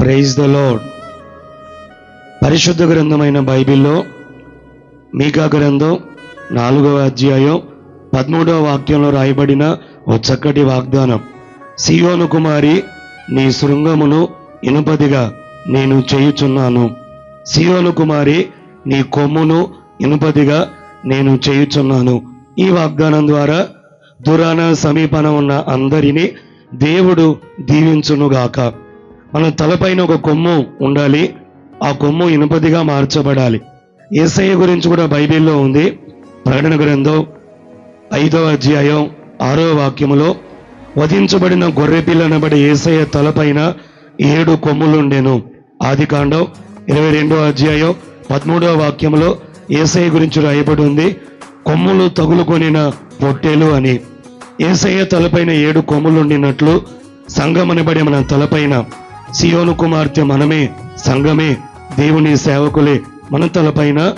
Praise the load పరిశుద్ధ గ్రంథమైన బైబిల్లో మీకా గ్రంథం నాలుగవ అధ్యాయం పదమూడవ వాక్యంలో రాయబడిన ఓ చక్కటి వాగ్దానం. సియోను కుమారి నీ శృంగమును ఇనుపదిగా నేను చేయుచున్నాను. సియోను కుమారి నీ కొమ్మును ఇనుపదిగా నేను చేయుచున్నాను. ఈ వాగ్దానం ద్వారా దురాన సమీపన ఉన్న అందరినీ దేవుడు దీవించునుగాక. మన తలపైన ఒక కొమ్ము ఉండాలి. ఆ కొమ్ము ఇనుపదిగా మార్చబడాలి. ఏసయ్య గురించి కూడా బైబిల్లో ఉంది. ప్రకటన గ్రంథం ఐదవ అధ్యాయం ఆరో వాక్యములో వధించబడిన గొర్రెపిల్ల అనబడే ఏసయ్య తలపైన ఏడు కొమ్ములుండెను. ఆది కాండం ఇరవై రెండవ అధ్యాయం పదమూడవ వాక్యములో ఏసయ్య గురించి రాయబడి ఉంది. కొమ్ములు తగులుకొనిన పొట్టేలు అని. ఏసయ్య తలపైన ఏడు కొమ్ములుండినట్లు సంఘం అనబడే మన తలపైన సియోను కుమార్తె మనమే సంఘమే దేవుని సేవకులే. మన తలపైన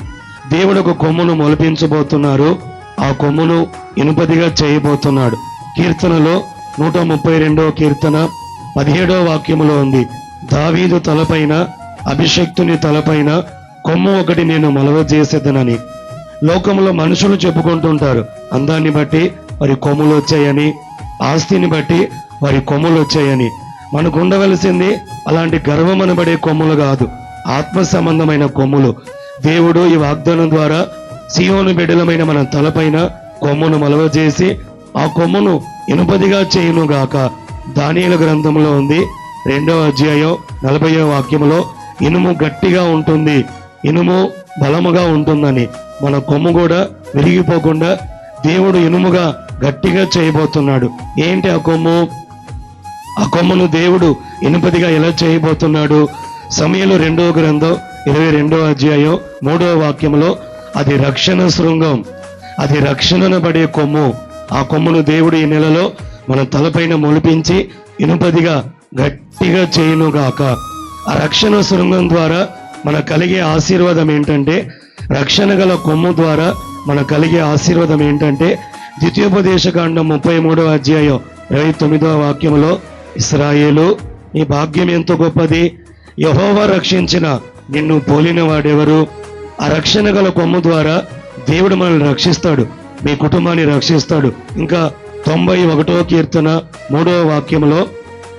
దేవుడు ఒక కొమ్మును మొలిపించబోతున్నారు. ఆ కొమ్మును ఇనుపదిగా చేయబోతున్నాడు. కీర్తనలో నూట ముప్పై రెండవ కీర్తన పదిహేడవ వాక్యములో ఉంది. దావీదు తలపైన అభిషక్తుని తలపైన కొమ్ము ఒకటి నేను మొలవజేసేదనని. లోకంలో మనుషులు చెప్పుకుంటుంటారు. అందాన్ని బట్టి వారి కొమ్ములు వచ్చాయని ఆస్తిని బట్టి వారి కొమ్ములు వచ్చాయని. మనకు ఉండవలసింది అలాంటి గర్వం అనబడే కొమ్ములు కాదు ఆత్మ సంబంధమైన కొమ్ములు. దేవుడు ఈ వాగ్దానం ద్వారా సియోను బిడ్డలమైన మన తలపైన కొమ్మును మలవజేసి ఆ కొమ్మును ఇనుపదిగా చేయును గాక దానియల గ్రంథంలో ఉంది రెండవ అధ్యాయం నలభైవ వాక్యములో ఇనుము గట్టిగా ఉంటుంది ఇనుము బలముగా ఉంటుందని. మన కొమ్ము కూడా విరిగిపోకుండా దేవుడు ఇనుముగా గట్టిగా చేయబోతున్నాడు. ఏంటి ఆ కొమ్ము? ఆ కొమ్మను దేవుడు ఇనుపదిగా ఎలా చేయబోతున్నాడు? సమయంలో రెండవ గ్రంథం ఇరవై రెండవ అధ్యాయం మూడవ వాక్యంలో అది రక్షణ శృంగం అది రక్షణను పడే కొమ్ము. ఆ కొమ్మును దేవుడు ఈ నెలలో మన తలపైన మొలిపించి ఇనుపదిగా గట్టిగా చేయునుగాక. ఆ రక్షణ శృంగం ద్వారా మన కలిగే ఆశీర్వాదం ఏంటంటే రక్షణ గల కొమ్ము ద్వారా మన కలిగే ఆశీర్వాదం ఏంటంటే ద్వితీయోపదేశకాండం ముప్పై మూడవ అధ్యాయం ఇరవై తొమ్మిదవ వాక్యములో ఇస్రాయేలు నీ భాగ్యం ఎంతో గొప్పది. యహోవా రక్షించిన నిన్ను పోలిన వాడెవరు ఆ రక్షణ గల కొమ్ము ద్వారా దేవుడు మనల్ని రక్షిస్తాడు మీ కుటుంబాన్ని రక్షిస్తాడు. ఇంకా తొంభై ఒకటో కీర్తన మూడవ వాక్యంలో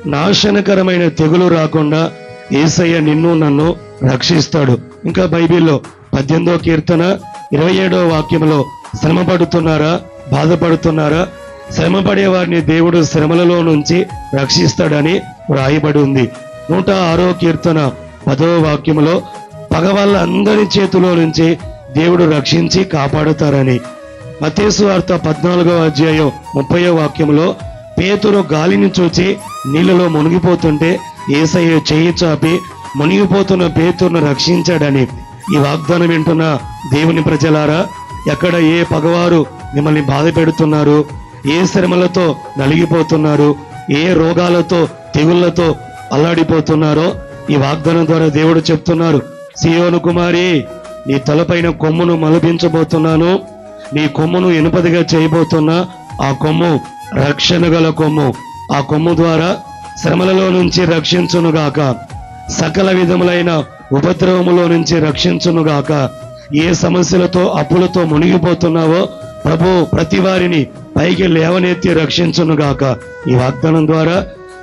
నాశనకరమైన తెగులు రాకుండా ఏసయ్య నిన్ను నన్ను రక్షిస్తాడు. ఇంకా బైబిల్లో పద్దెనిమిదో కీర్తన ఇరవై ఏడవ వాక్యంలో శ్రమ పడుతున్నారా బాధపడుతున్నారా? శ్రమపడే వారిని దేవుడు శ్రమలలో నుంచి రక్షిస్తాడని వ్రాయబడి ఉంది. నూట ఆరో కీర్తన పదవ పగవాళ్ళ పగవాళ్ళందరి చేతిలో నుంచి దేవుడు రక్షించి కాపాడుతారని. మతేసు వార్త పద్నాలుగో అధ్యాయం ముప్పయో వాక్యంలో పేతురు గాలిని చూచి నీళ్ళలో మునిగిపోతుంటే ఏసయ్య చేయి చాపి మునిగిపోతున్న పేతురును రక్షించాడని. ఈ వాగ్దానం వింటున్న దేవుని ప్రజలారా ఎక్కడ ఏ పగవారు మిమ్మల్ని బాధ పెడుతున్నారు? ఏ శ్రమలతో నలిగిపోతున్నారు ఏ రోగాలతో తెగుళ్ళతో అల్లాడిపోతున్నారో ఈ వాగ్దానం ద్వారా దేవుడు చెప్తున్నారు సియోను కుమారి నీ తలపైన కొమ్మును మలపించబోతున్నాను. నీ కొమ్మును ఎనుపదిగా చేయబోతున్నా ఆ కొమ్ము రక్షణ గల కొమ్ము. ఆ కొమ్ము ద్వారా శ్రమలలో నుంచి రక్షించునుగాక. సకల విధములైన ఉపద్రవములో నుంచి రక్షించునుగాక. ఏ సమస్యలతో అప్పులతో మునిగిపోతున్నావో ప్రభు ప్రతి వారిని పైకి లేవనెత్తి రక్షించునుగాక ఈ వాగ్దానం ద్వారా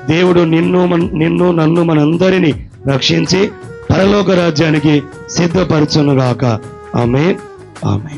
దేవుడు నిన్ను నిన్ను నన్ను మనందరినీ రక్షించి పరలోక రాజ్యానికి సిద్ధపరచునుగాక ఆమె ఆమె